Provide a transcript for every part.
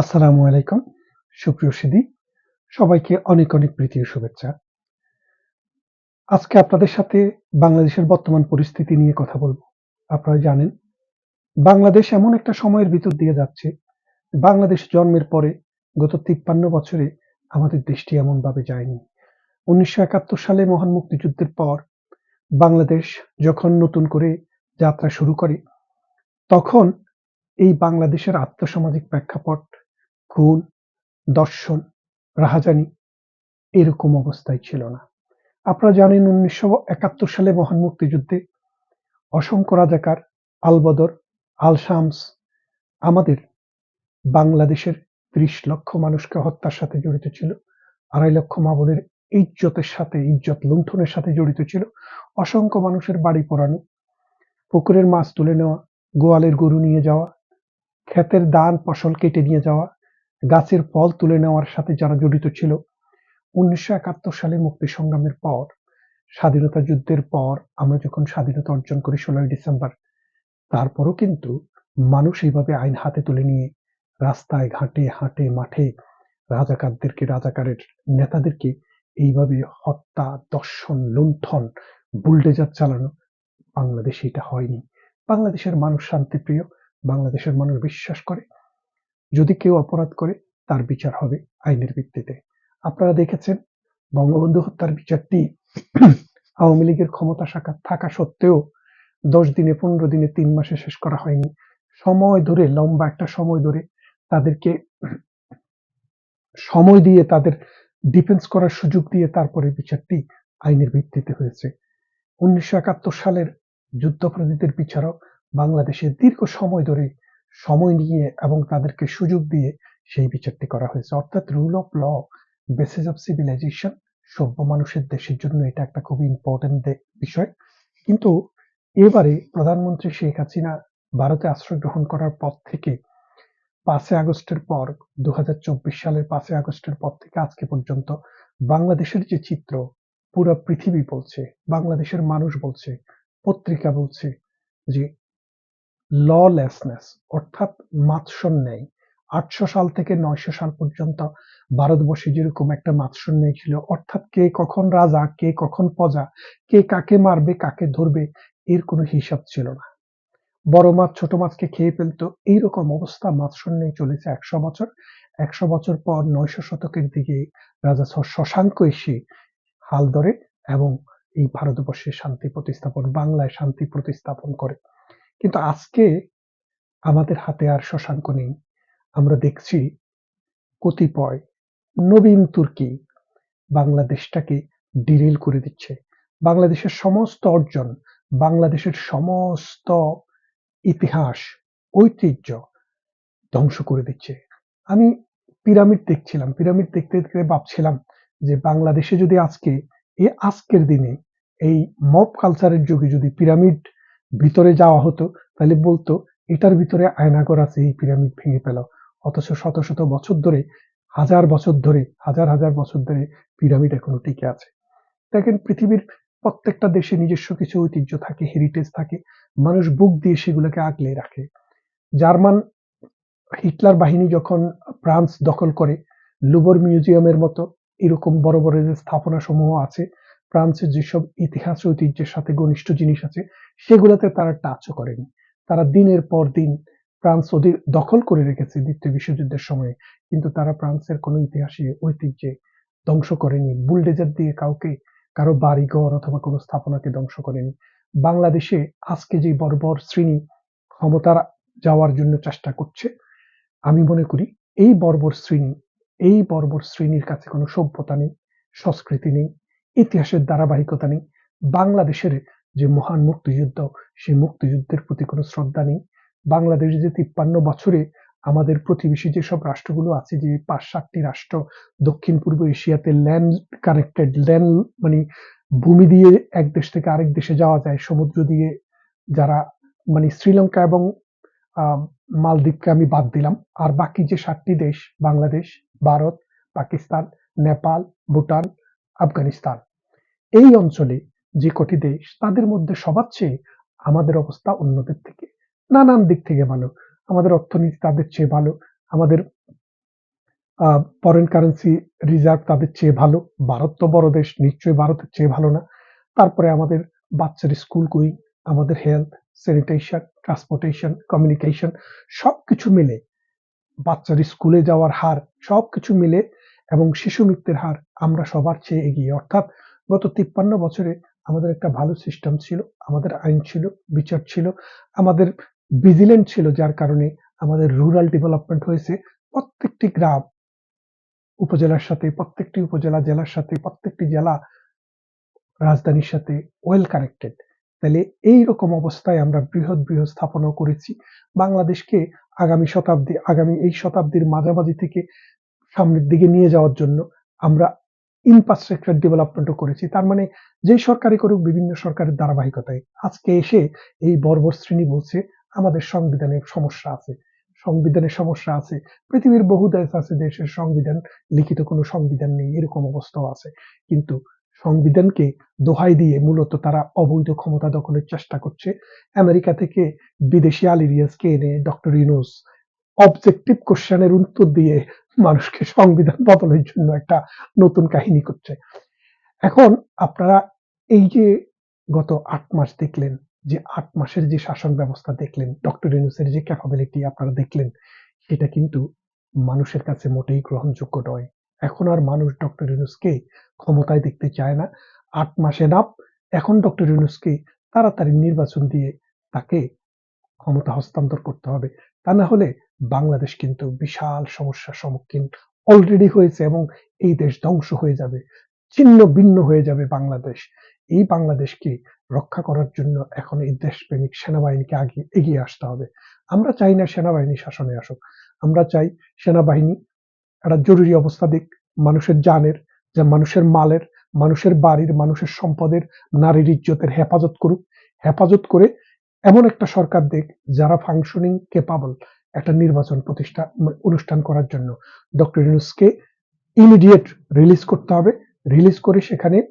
আসসালামু আলাইকুম। সুপ্রিয় সিদি সবাইকে অনেক অনেক প্রীতি শুভেচ্ছা। আজকে আপনাদের সাথে বাংলাদেশের বর্তমান পরিস্থিতি নিয়ে কথা বলব। আপনারা জানেন, বাংলাদেশ এমন একটা সময়ের ভিতর দিয়ে যাচ্ছে বাংলাদেশ জন্মের পরে গত তিপ্পান্ন বছরে আমাদের দেশটি এমন ভাবে যায়নি। উনিশশো একাত্তর সালে মহান মুক্তিযুদ্ধের পর বাংলাদেশ যখন নতুন করে যাত্রা শুরু করে, তখন এই বাংলাদেশের আত্মসামাজিক প্রেক্ষাপট খুন দর্শন, রাহাজানি এরকম অবস্থায় ছিল না। আপনারা জানেন উনিশশো একাত্তর সালে মহান মুক্তিযুদ্ধে অসংখ্য রাজাকার, আলবদর আল শামস আমাদের বাংলাদেশের ত্রিশ লক্ষ মানুষকে হত্যার সাথে জড়িত ছিল, আড়াই লক্ষ মাবনের ইজ্জতের সাথে, ইজ্জত লুণ্ঠনের সাথে জড়িত ছিল, অসংখ্য মানুষের বাড়ি পোড়ানো, পুকুরের মাছ তুলে নেওয়া, গোয়ালের গরু নিয়ে যাওয়া, ক্ষেতের দান ফসল কেটে নিয়ে যাওয়া গাছের ফল তুলে নেওয়ার সাথে যারা জড়িত ছিল, উনিশশো একাত্তর সালে মুক্তি সংগ্রামের পর, স্বাধীনতা যুদ্ধের পর আমরা যখন স্বাধীনতা অর্জন করি ষোলোই ডিসেম্বর, তারপরও কিন্তু মানুষ এইভাবে আইন হাতে তুলে নিয়ে রাস্তায় ঘাটে, হাটে, মাঠে রাজাকারদেরকে, রাজাকারের নেতাদেরকে এইভাবে হত্যা, দর্শন, লুণ্ঠন, বুলডেজার চালানো বাংলাদেশে এটা হয়নি। বাংলাদেশের মানুষ শান্তিপ্রিয়, বাংলাদেশের মানুষ বিশ্বাস করে যদি কেউ অপরাধ করে, তার বিচার হবে আইনের ভিত্তিতে। আপনারা দেখেছেন, বঙ্গবন্ধু হত্যার বিচারটি আওয়ামী লীগের ক্ষমতা শাখা থাকা সত্ত্বেও দশ দিনে, পনেরো দিনে, তিন মাসে শেষ করা হয়নি। সময় ধরে, লম্বা একটা সময় ধরে তাদেরকে সময় দিয়ে তাদের ডিফেন্স করার সুযোগ দিয়ে তারপরে বিচারটি আইনের ভিত্তিতে হয়েছে। উনিশশো একাত্তর সালের যুদ্ধাপরাধীদের বিচারক বাংলাদেশে দীর্ঘ সময় ধরে সময় নিয়ে এবং তাদেরকে সুযোগ দিয়ে সেই বিচারটি করা হয়েছে। অর্থাৎ rule of law basis of civilization সভ্য মানুষের দেশের জন্য এটা একটা খুবই ইম্পর্টেন্ট বিষয়। কিন্তু এবারে প্রধানমন্ত্রী শেখ হাসিনা ভারতে আশ্রয় গ্রহণ করার পর থেকে পাঁচই আগস্টের পর দু হাজার চব্বিশ সালের পাঁচই আগস্টের পর থেকে আজকে পর্যন্ত বাংলাদেশের যে চিত্র, পুরো পৃথিবী বলছে, বাংলাদেশের মানুষ বলছে, পত্রিকা বলছে যে ললেসনেস অর্থাৎ মাৎসন্যায় আটশো সাল থেকে নয়শো সাল পর্যন্ত ভারতবর্ষে যেরকম একটা মাৎসন্যায় ছিল, অর্থাৎ কে কখন রাজা, কে কখন প্রজা, কে কাকে মারবে, কাকে ধরবে, এর কোনো হিসাব ছিল না। বড় মাছ, ছোট মাছকে খেয়ে ফেলতো, এইরকম অবস্থা মাৎসন্যায় চলেছে একশো বছর। একশো বছর পর নয়শো শতকের দিকে রাজা শশাঙ্ক এসে হাল ধরে এবং এই ভারতবর্ষে শান্তি প্রতিস্থাপন, বাংলায় শান্তি প্রতিস্থাপন করে। কিন্তু আজকে আমাদের হাতে আর শশাঙ্ক নেই। আমরা দেখছি কতিপয় নবীন তুর্কি বাংলাদেশটাকে ডিরেল করে দিচ্ছে। বাংলাদেশের সমস্ত অর্জন, বাংলাদেশের সমস্ত ইতিহাস, ঐতিহ্য ধ্বংস করে দিচ্ছে। আমি পিরামিড দেখছিলাম। পিরামিড দেখতে দেখতে ভাবছিলাম যে বাংলাদেশে যদি আজকে, এই আজকের দিনে, এই মব কালচারের যুগে যদি পিরামিড ভিতরে যাওয়া হতো, তাহলে বলতো, এটার ভিতরে আয়নাগর আছে এই পিরামিড ভেঙে পেল অথচ শত শত বছর ধরে, হাজার বছর ধরে, হাজার হাজার বছর ধরে পিরামিড এখনও টিকে আছে। দেখেন, পৃথিবীর প্রত্যেকটা দেশে নিজস্ব কিছু ঐতিহ্য থাকে হেরিটেজ থাকে, মানুষ বুক দিয়ে সেগুলোকে আগলে রাখে। জার্মান হিটলার বাহিনী যখন ফ্রান্স দখল করে, লুবর মিউজিয়ামের মতো এরকম বড় বড় যে স্থাপনা সমূহ আছে ফ্রান্সের যেসব ইতিহাস ঐতিহ্যের সাথে ঘনিষ্ঠ জিনিস আছে, সেগুলোতে তারা টাচও করেনি। তারা দিনের পর দিন ফ্রান্স ওদের দখল করে রেখেছে দ্বিতীয় বিশ্বযুদ্ধের সময়ে। কিন্তু তারা ফ্রান্সের কোনো ইতিহাসে ঐতিহ্যে ধ্বংস করেনি। বুলডেজার দিয়ে কাউকে কারও বাড়িঘর অথবা কোনো স্থাপনাকে ধ্বংস করেনি। বাংলাদেশে আজকে যে বর্বর শ্রেণি ক্ষমতার যাওয়ার জন্য চেষ্টা করছে, আমি মনে করি এই বর্বর শ্রেণি, এই বর্বর শ্রেণির কাছে কোনো সভ্যতা নেই, সংস্কৃতি নেই ইতিহাসের ধারাবাহিকতা নেই। বাংলাদেশের যে মহান মুক্তিযুদ্ধ, সেই মুক্তিযুদ্ধের প্রতি কোনো শ্রদ্ধা নেই। বাংলাদেশ যে তিপ্পান্ন বছরে আমাদের প্রতিবেশী যেসব রাষ্ট্রগুলো আছে, যে পাঁচ সাতটি রাষ্ট্র, দক্ষিণ, পূর্ব এশিয়াতে ল্যান্ড কানেক্টেড ল্যান্ড মানে ভূমি দিয়ে এক দেশ থেকে আরেক দেশে যাওয়া যায়, সমুদ্র দিয়ে যারা মানে শ্রীলঙ্কা এবং মালদ্বীপকে আমি বাদ দিলাম। আর বাকি যে সাতটি দেশ, বাংলাদেশ, ভারত, পাকিস্তান, নেপাল, ভুটান, আফগানিস্তান। এই অঞ্চলে যে কটি দেশ, তাদের মধ্যে সবার চেয়ে আমাদের অবস্থা অন্যদের থেকে, নানান দিক থেকে ভালো। আমাদের অর্থনীতি তাদের চেয়ে ভালো, আমাদের ফরেন কারেন্সি রিজার্ভ তাদের চেয়ে ভালো, ভারত তো বড় দেশ, নিশ্চয়ই ভারতের চেয়ে ভালো না। তারপরে আমাদের বাচ্চার স্কুল গোয়িং আমাদের হেলথ স্যানিটেশন ট্রান্সপোর্টেশন কমিউনিকেশন সবকিছু মিলে, বাচ্চার স্কুলে যাওয়ার হার সবকিছু মিলে এবং শিশু মৃত্যুর হার আমরা সবার চেয়ে এগিয়ে। অর্থাৎ গত তিপ্পান্ন বছরে আমাদের একটা ভালো সিস্টেম ছিল, আমাদের আইন ছিল, বিচার ছিল, আমাদের ভিজিলেন্ট ছিল, যার কারণে আমাদের রুরাল ডেভেলপমেন্ট হয়েছে। প্রত্যেকটি গ্রাম উপজেলার সাথে, প্রত্যেকটি উপজেলা জেলার সাথে, প্রত্যেকটি জেলা রাজধানীর সাথে ওয়েল কানেক্টেড তাহলে এই রকম অবস্থায় আমরা বৃহৎ বৃহৎ স্থাপনা করেছি। বাংলাদেশকে আগামী শতাব্দী, আগামী এই শতাব্দীর মাঝামাঝি থেকে সামনের দিকে নিয়ে যাওয়ার জন্য আমরা ইনফ্রাস্ট্রাকচার ডেভেলপমেন্টও করেছি। তার মানে যে সরকারই করুক, বিভিন্ন সরকারের ধারাবাহিকতায়। আজকে এসে এই বর্বর শ্রেণি বলছে, আমাদের সংবিধানের সমস্যা আছে। সংবিধানের সমস্যা আছে। পৃথিবীর বহু দেশ আছে, দেশের সংবিধান, লিখিত কোনো সংবিধান নেই, এরকম অবস্থাও আছে। কিন্তু সংবিধানকে দোহাই দিয়ে মূলত তারা অবৈধ ক্ষমতা দখলের চেষ্টা করছে। আমেরিকা থেকে বিদেশি আলিরিয়াসকে এনে ডক্টর ইউনুস অবজেক্টিভ কোশ্চেনের উত্তর দিয়ে মানুষকে সংবিধান বদলের জন্য একটা নতুন কাহিনী করছে। এখন আপনারা এই যে গত আট মাস দেখলেন, যে আট মাসের যে শাসন ব্যবস্থা দেখলেন, ডক্টর ইউনুসের যে ক্যাপাবিলিটি আপনারা দেখলেন, সেটা কিন্তু মানুষের কাছে মোটেই গ্রহণযোগ্য নয়। এখন আর মানুষ ডক্টর ইউনুসকে ক্ষমতায় দেখতে চায় না। আট মাসে নাপ এখন ডক্টর ইউনুসকে তাড়াতাড়ি নির্বাচন দিয়ে তাকে ক্ষমতা হস্তান্তর করতে হবে। তা না হলে বাংলাদেশ কিন্তু বিশাল সমস্যার সম্মুখীন অলরেডি হয়েছে এবং এই দেশ ধ্বংস হয়ে যাবে, ছিন্ন ভিন্ন হয়ে যাবে বাংলাদেশ। এই বাংলাদেশকে রক্ষা করার জন্য এখন এই দেশপ্রেমিক সেনাবাহিনীকে আগে এগিয়ে আসতে হবে। আমরা চাই না সেনাবাহিনী শাসনে আসুক, আমরা চাই সেনাবাহিনী একটা জরুরি অবস্থা দিক, মানুষের জানের, যে মানুষের মালের, মানুষের বাড়ির, মানুষের সম্পদের, নারীর ইজ্জতের হেফাজত করুক। হেফাজত করে এমন একটা সরকার দেখ যারা ফাংশনিং কেপাবল একটা নির্বাচন প্রতিষ্ঠা অনুষ্ঠান করার জন্য। ডক্টর ইউনুসকে ইমিডিয়েট রিলিজ করতে হবে। রিলিজ করে সেখানে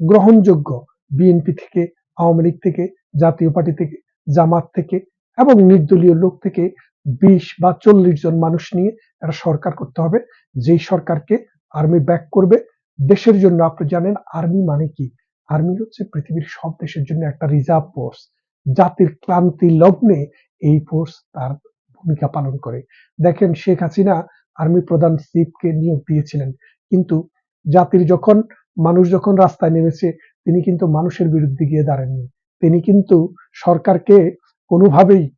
গ্রহণযোগ্য বিএনপি থেকে, আওয়ামী লীগ থেকে, জাতীয় পার্টি থেকে, জামাত থেকে এবং নির্দলীয় লোক থেকে বিশ বা চল্লিশ জন মানুষ নিয়ে একটা সরকার করতে হবে। যেই সরকারকে আর্মি ব্যাক করবে, দেশের জন্য আপনি জানেন আর্মি মানে কি? আর্মি হচ্ছে পৃথিবীর সব দেশের জন্য একটা রিজার্ভ ফোর্স জাতির ক্লান্তি লগ্নে এই ফোর্স তার ভূমিকা পালন করে। দেখেন শেখ হাসিনা আর্মি প্রধান চিফকে নিয়োগ দিয়েছিলেন। কিন্তু জাতির যখন, মানুষ যখন রাস্তায় নেমেছে, তিনি কিন্তু মানুষের বিরুদ্ধে গিয়ে দাঁড়াননি। তিনি কিন্তু সরকারকে কোনোভাবেই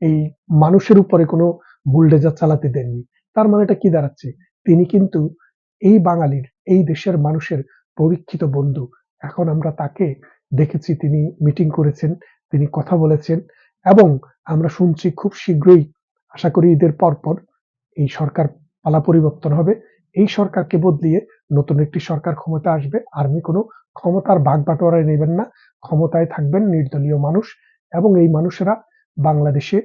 এই মানুষের উপরে কোনো বুলডেজার চালাতে দেননি। তার মানে এটা কি দাঁড়াচ্ছে? তিনি কিন্তু এই বাঙালির, এই দেশের মানুষের পরীক্ষিত বন্ধু। এখন আমরা তাকে দেখেছি, তিনি মিটিং করেছেন। তিনি কথা বলেছেন এবং আমরা শুনছি খুব শীঘ্রই, আশা করি ঈদের পরপর এই সরকার পালা পরিবর্তন হবে। এই সরকারকে বদলিয়ে নতুন একটি সরকার ক্ষমতা আসবে। আর্মি কোনো ক্ষমতার ভাগ বাটোয়ারায় নেবেন না। ক্ষমতায় থাকবেন নির্দলীয় মানুষ এবং এই মানুষেরা বাংলাদেশে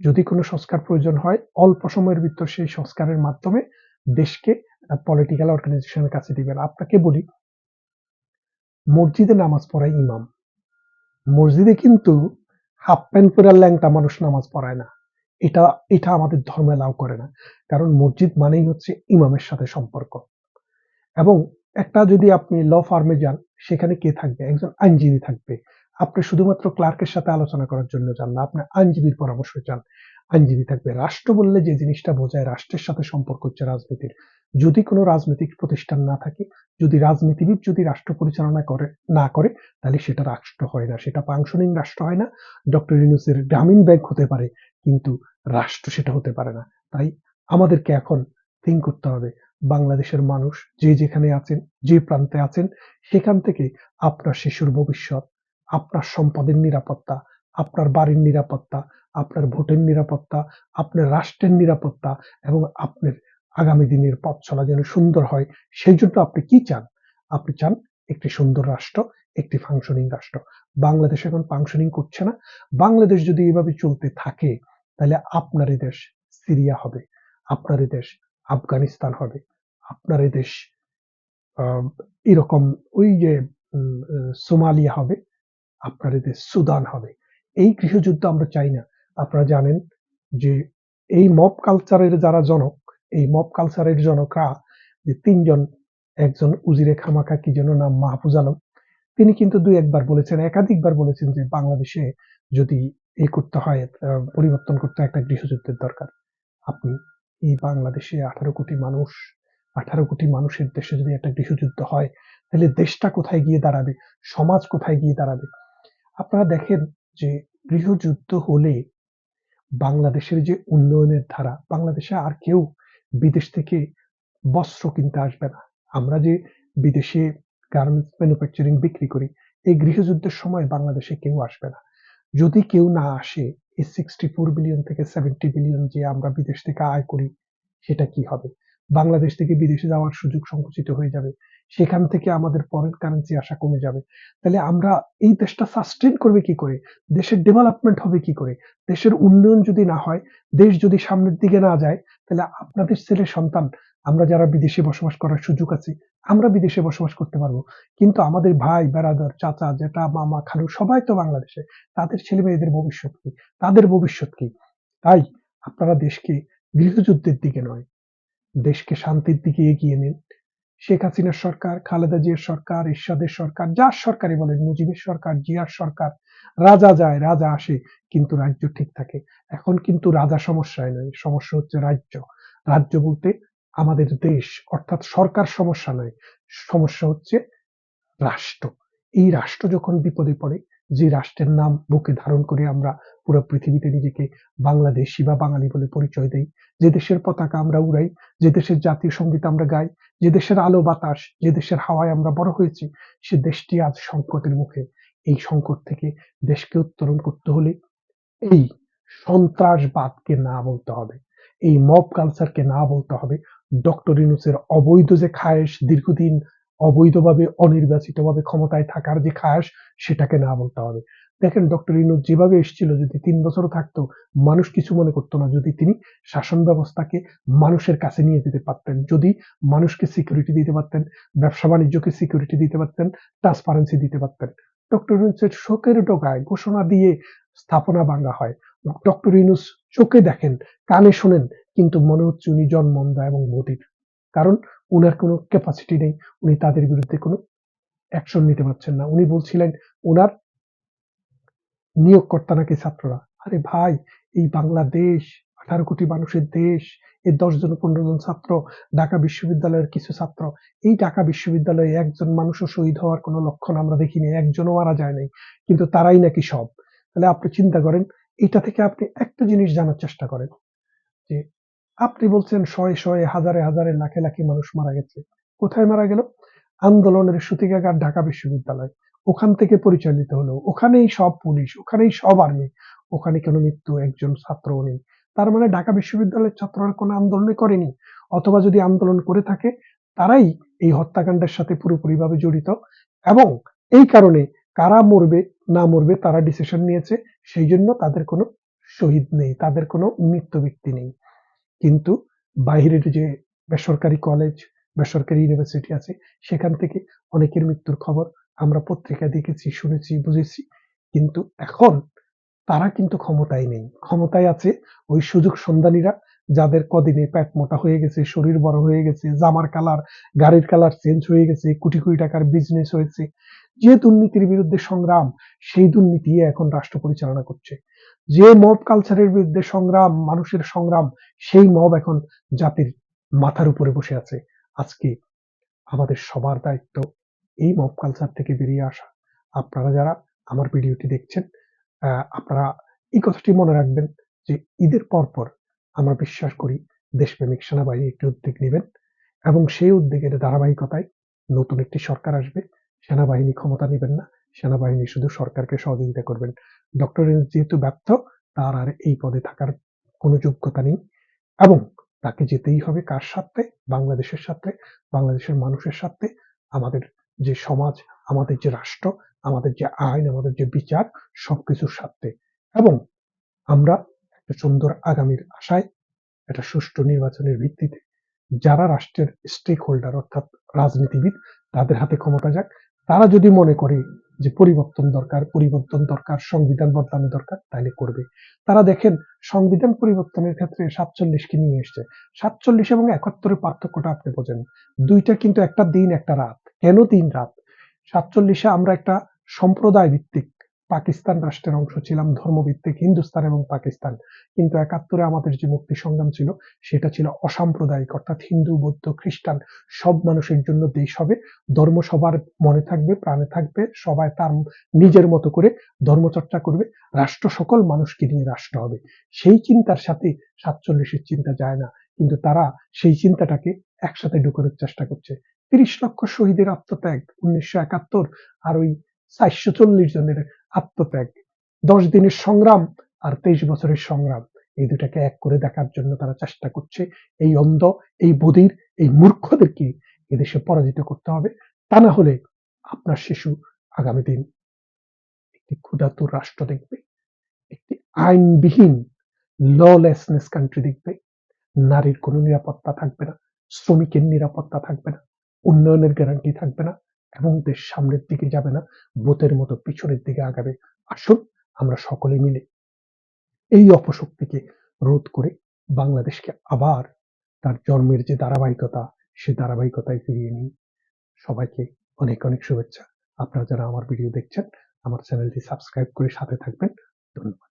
যদি কোনো সংস্কার প্রয়োজন হয়, অল্প সময়ের ভিতর সেই সংস্কারের মাধ্যমে দেশকে পলিটিক্যাল অর্গানাইজেশনের কাছে দিবেন। আপনাকে বলি, মসজিদে নামাজ পড়ায় ইমাম। মসজিদে কিন্তু হাফ প্যান্ট পরে ল্যাংটা মানুষ নামাজ পড়ায় না। এটা এটা আমাদের ধর্ম এলাও করে না। কারণ মসজিদ মানেই হচ্ছে ইমামের সাথে সম্পর্ক। এবং একটা যদি আপনি ল ফার্মে যান, সেখানে কে থাকবে? একজন আইনজীবী থাকবে। আপনি শুধুমাত্র ক্লার্কের সাথে আলোচনা করার জন্য যান না। আপনি আইনজীবীর পরামর্শ চান। আইনজীবী থাকবে। রাষ্ট্র বললে যে জিনিসটা বোঝায়, রাষ্ট্রের সাথে সম্পর্ক হচ্ছে রাজনীতির। যদি কোনো রাজনৈতিক প্রতিষ্ঠান না থাকে, যদি রাজনীতিবিদ যদি রাষ্ট্র পরিচালনা করে, না করে, তাহলে সেটা রাষ্ট্র হয় না। সেটা ফাংশনিং রাষ্ট্র হয় না, ডক্টর ইউনুসের গ্রামীণ ব্যাংক হতে পারে, কিন্তু রাষ্ট্র সেটা হতে পারে না। তাই আমাদেরকে এখন থিঙ্ক করতে হবে, বাংলাদেশের মানুষ যে যেখানে আছেন, যে প্রান্তে আছেন, সেখান থেকে আপনার শিশুর ভবিষ্যৎ, আপনার সম্পদের নিরাপত্তা, আপনার বাড়ির নিরাপত্তা, আপনার ভোটের নিরাপত্তা, আপনার রাষ্ট্রের নিরাপত্তা এবং আপনার আগামী দিনের পথ চলা যেন সুন্দর হয় সেই জন্য আপনি কি চান? আপনি চান একটি সুন্দর রাষ্ট্র, একটি ফাংশনিং রাষ্ট্র। বাংলাদেশ এখন ফাংশনিং করছে না। বাংলাদেশ যদি এভাবে চলতে থাকে, তাহলে আপনার দেশ সিরিয়া হবে, আপনার দেশ আফগানিস্তান হবে, আপনার দেশ এরকম ওই যে সোমালিয়া হবে, আপনার দেশ সুদান হবে। এই গৃহযুদ্ধ আমরা চাই না। আপনারা জানেন যে এই মব কালচারের যারা জনক এই মব কালচারের জনকরা যে তিনজন, একজন উজিরে খামাকা কি যেন নাম, মাহফুজ আলম, তিনি কিন্তু দুই একবার বলেছেন, একাধিকবার বলেছেন যে বাংলাদেশে যদি এ করতে হয় পরিবর্তন করতে একটা গৃহযুদ্ধের দরকার। আপনি এই বাংলাদেশে আঠারো কোটি মানুষ, আঠারো কোটি মানুষের দেশে যদি একটা গৃহযুদ্ধ হয়, তাহলে দেশটা কোথায় গিয়ে দাঁড়াবে? সমাজ কোথায় গিয়ে দাঁড়াবে? আপনারা দেখেন যে গৃহযুদ্ধ হলে বাংলাদেশের যে উন্নয়নের ধারা, বাংলাদেশে আর কেউ বিদেশ থেকে বস্ত্র কিনতে আসবে না। আমরা যে বিদেশে গার্মেন্টস ম্যানুফ্যাকচারিং বিক্রি করি, এই গৃহযুদ্ধের সময় বাংলাদেশে কেউ আসবে না। যদি কেউ না আসে, এই সিক্সটি ফোর বিলিয়ন থেকে সেভেন্টি বিলিয়ন যে আমরা বিদেশ থেকে আয় করি, সেটা কি হবে? বাংলাদেশ থেকে বিদেশে যাওয়ার সুযোগ সংকুচিত হয়ে যাবে। সেখান থেকে আমাদের ফরেন কারেন্সি আসা কমে যাবে। তাহলে আমরা এই দেশটা সাস্টেন করবে কি করে? দেশের ডেভেলপমেন্ট হবে কি করে? দেশের উন্নয়ন যদি না হয়, দেশ যদি সামনের দিকে না যায়, তাহলে আপনাদের ছেলে সন্তান, আমরা যারা বিদেশে বসবাস করার সুযোগ আছে, আমরা বিদেশে বসবাস করতে পারব। কিন্তু আমাদের ভাই বেড়াদার চাচা, জেঠা, মামা, খালু, সবাই তো বাংলাদেশে। তাদের ছেলে মেয়েদের ভবিষ্যৎ কি? তাদের ভবিষ্যৎ কি? তাই আপনারা দেশকে গৃহযুদ্ধের দিকে নয় দেশকে শান্তির দিকে এগিয়ে নিন। শেখ হাসিনার সরকার, খালেদা জিয়ার সরকার এরশাদের সরকার, যার সরকারই বলেন, মুজিবের সরকার, জিয়ার সরকার, রাজা যায়, রাজা আসে, কিন্তু রাজ্য ঠিক থাকে। এখন কিন্তু রাজা সমস্যায় নয়, সমস্যা হচ্ছে রাজ্য। রাজ্য বলতে আমাদের দেশ, অর্থাৎ সরকার সমস্যা নয়, সমস্যা হচ্ছে রাষ্ট্র। এই রাষ্ট্র যখন বিপদে পড়ে যে রাষ্ট্রের নাম বুকে ধারণ করে আমরা পুরো পৃথিবীতে নিজেকে বাংলাদেশি বা বাঙালি বলে পরিচয় দেই। যে দেশের পতাকা আমরা উড়াই, যে দেশের জাতীয় সংগীত আমরা গাই, যে দেশের আলো বাতাস, যে দেশের হাওয়ায় আমরা বড় হয়েছি, সে দেশটি আজ সংকটের মুখে। এই সংকট থেকে দেশকে উত্তরণ করতে হলে এই সন্ত্রাসবাদকে না বলতে হবে, এই মব কালচারকে না বলতে হবে। ডক্টর ইনুসের অবৈধ যে খায়েশ দীর্ঘদিন অবৈধভাবে, অনির্বাচিতভাবে ক্ষমতায় থাকার যে খায়েশ সেটাকে না বলতে হবে। দেখেন, ডক্টর ইনুস যেভাবে এসেছিল, যদি তিন বছরও থাকতো, মানুষ কিছু মনে করতো না। যদি তিনি শাসন ব্যবস্থাকে মানুষের কাছে নিয়ে যেতে পারতেন, যদি মানুষকে সিকিউরিটি দিতে পারতেন, ব্যবসা বাণিজ্যকে সিকিউরিটি দিতে পারতেন ট্রান্সপারেন্সি দিতে পারতেন। ডক্টর ইউনুসের শোকের ডোকায় ঘোষণা দিয়ে স্থাপনা ভাঙা হয়। ডক্টর ইউনুস চোখে দেখেন, কানে শোনেন, কিন্তু মনে হচ্ছে উনি জন্মন্দা এবং বধির কারণ উনার কোনো ক্যাপাসিটি নেই, উনি তাদের বিরুদ্ধে কোনো অ্যাকশন নিতে পারছেন না। উনি বলছিলেন ওনার নিয়োগকর্তা নাকি ছাত্ররা? আরে ভাই, এই বাংলাদেশ, আঠারো কোটি মানুষের দেশ, এর দশ জন, পনেরো জন ছাত্র, ঢাকা বিশ্ববিদ্যালয়ের কিছু ছাত্র। এই ঢাকা বিশ্ববিদ্যালয়ে একজন মানুষও শহীদ হওয়ার কোনো লক্ষণ আমরা দেখিনি, একজনও মারা যায় নাই, কিন্তু তারাই নাকি সব? তাহলে আপনি চিন্তা করেন, এটা থেকে আপনি একটা জিনিস জানার চেষ্টা করেন, যে আপনি বলছেন শয়ে শয়ে হাজারে হাজারে লাখে লাখে মানুষ মারা গেছে। কোথায় মারা গেল? আন্দোলনের সূতিকাগার ঢাকা বিশ্ববিদ্যালয়। ওখান থেকে পরিচালিত হলো। ওখানেই সব পুলিশ, ওখানেই সব আর্মি, ওখানে কেন মৃত্যু একজন ছাত্র নেই? তার মানে ঢাকা বিশ্ববিদ্যালয়ের ছাত্ররা কোনো আন্দোলনে করেনি। অথবা যদি আন্দোলন করে থাকে, তারাই এই হত্যাকাণ্ডের সাথে পুরোপুরিভাবে জড়িত এবং এই কারণে কারা মরবে, না মরবে তারা ডিসিশন নিয়েছে। সেই জন্য তাদের কোনো শহীদ নেই, তাদের কোনো মৃত্যু ব্যক্তি নেই। কিন্তু বাইরের যে বেসরকারি কলেজ বেসরকারি ইউনিভার্সিটি আছে, সেখান থেকে অনেকের মৃত্যুর খবর আমরা পত্রিকায় দেখেছি, শুনেছি, বুঝেছি। কিন্তু এখন তারা কিন্তু ক্ষমতায় নেই। ক্ষমতায় আছে ওই সুযোগ সন্ধানীরা যাদের কদিনে পেট মোটা হয়ে গেছে, শরীর বড় হয়ে গেছে, জামার কালার গাড়ির কালার চেঞ্জ হয়ে গেছে, কোটি কোটি টাকার বিজনেস হয়েছে। যে দুর্নীতির বিরুদ্ধে সংগ্রাম, সেই দুর্নীতি এখন রাষ্ট্র পরিচালনা করছে। যে মব কালচারের বিরুদ্ধে সংগ্রাম, মানুষের সংগ্রাম, সেই মব এখন জাতির মাথার উপরে বসে আছে। আজকে আমাদের সবার দায়িত্ব এই মব কালচার থেকে বেরিয়ে আসা। আপনারা যারা আমার ভিডিওটি দেখছেন আপনারা এই কথাটি মনে রাখবেন যে ঈদের পরপর আমরা বিশ্বাস করি দেশপ্রেমিক সেনাবাহিনী একটি উদ্যোগ নেবেন এবং সেই উদ্যোগের ধারাবাহিকতায় নতুন একটি সরকার আসবে। সেনাবাহিনী ক্ষমতা নেবেন না। সেনাবাহিনী শুধু সরকারকে সহযোগিতা করবেন। ডক্টর যেহেতু ব্যর্থ, তার আর এই পদে থাকার কোনো যোগ্যতা নেই এবং তাকে যেতেই হবে কার সাথে বাংলাদেশের সাথে বাংলাদেশের মানুষের সাথে আমাদের যে সমাজ, আমাদের যে রাষ্ট্র, আমাদের যে আইন, আমাদের যে বিচার, সবকিছুর সাথে এবং আমরা একটা সুন্দর আগামীর আশায় একটা সুষ্ঠু নির্বাচনের ভিত্তিতে যারা রাষ্ট্রের স্টেক হোল্ডার অর্থাৎ রাজনীতিবিদ, তাদের হাতে ক্ষমতা যাক। তারা যদি মনে করে যে পরিবর্তন দরকার পরিবর্তন দরকার, সংবিধান বদলানো দরকার, তাহলে করবে। তারা দেখেন, সংবিধান পরিবর্তনের ক্ষেত্রে সাতচল্লিশকে নিয়ে এসছে। সাতচল্লিশ এবং একাত্তরের পার্থক্যটা আপনি বোঝেন। দুইটা কিন্তু একটা দিন, একটা রাত। কেন দিন, রাত? সাতচল্লিশে আমরা একটা সম্প্রদায় ভিত্তিক পাকিস্তান রাষ্ট্রের অংশ ছিলাম, ধর্মভিত্তিক হিন্দুস্তান এবং পাকিস্তান। কিন্তু একাত্তরে আমাদের যে মুক্তি সংগ্রাম ছিল, সেটা ছিল অসাম্প্রদায়িক, অর্থাৎ হিন্দু, বৌদ্ধ, খ্রিস্টান, সব মানুষের জন্য দেশ হবে। ধর্ম সবার মনে থাকবে, প্রাণে থাকবে, সবাই তার নিজের মতো করে ধর্মচর্চা করবে, রাষ্ট্র সকল মানুষকে নিয়ে রাষ্ট্র হবে। সেই চিন্তার সাথে সাতচল্লিশের চিন্তা যায় না, কিন্তু তারা সেই চিন্তাটাকে একসাথে ঢুকানোর চেষ্টা করছে। তিরিশ লক্ষ শহীদের আত্মত্যাগ, উনিশশো একাত্তর, আর ওই চারশো চল্লিশ জনের আত্মত্যাগ, দশ দিনের সংগ্রাম আর তেইশ বছরের সংগ্রাম। এই দুটাকে এক করে দেখার জন্য তারা চেষ্টা করছে এই অন্ধ, এই বধির, এই মূর্খদেরকে এদেশে পরাজিত করতে হবে। তা না হলে আপনার শিশু আগামী দিন একটি ক্ষুধাতুর রাষ্ট্র দেখবে, একটি আইনবিহীন ললেসনেস কান্ট্রি দেখবে। নারীর কোনো নিরাপত্তা থাকবে না, শ্রমিকের নিরাপত্তা থাকবে না, উন্নয়নের গ্যারান্টি থাকবে না। এবং দেশ সামনের দিকে যাবে না ভূতের মতো পিছনের দিকে আগাবে। আসুন, আমরা সকলে মিলে এই অপশক্তিকে রোধ করে বাংলাদেশকে আবার তার জন্মের যে ধারাবাহিকতা, সে ধারাবাহিকতায় ফিরিয়ে নিই। সবাইকে অনেক অনেক শুভেচ্ছা। আপনারা যারা আমার ভিডিও দেখছেন, আমার চ্যানেলটি সাবস্ক্রাইব করে সাথে থাকবেন। ধন্যবাদ।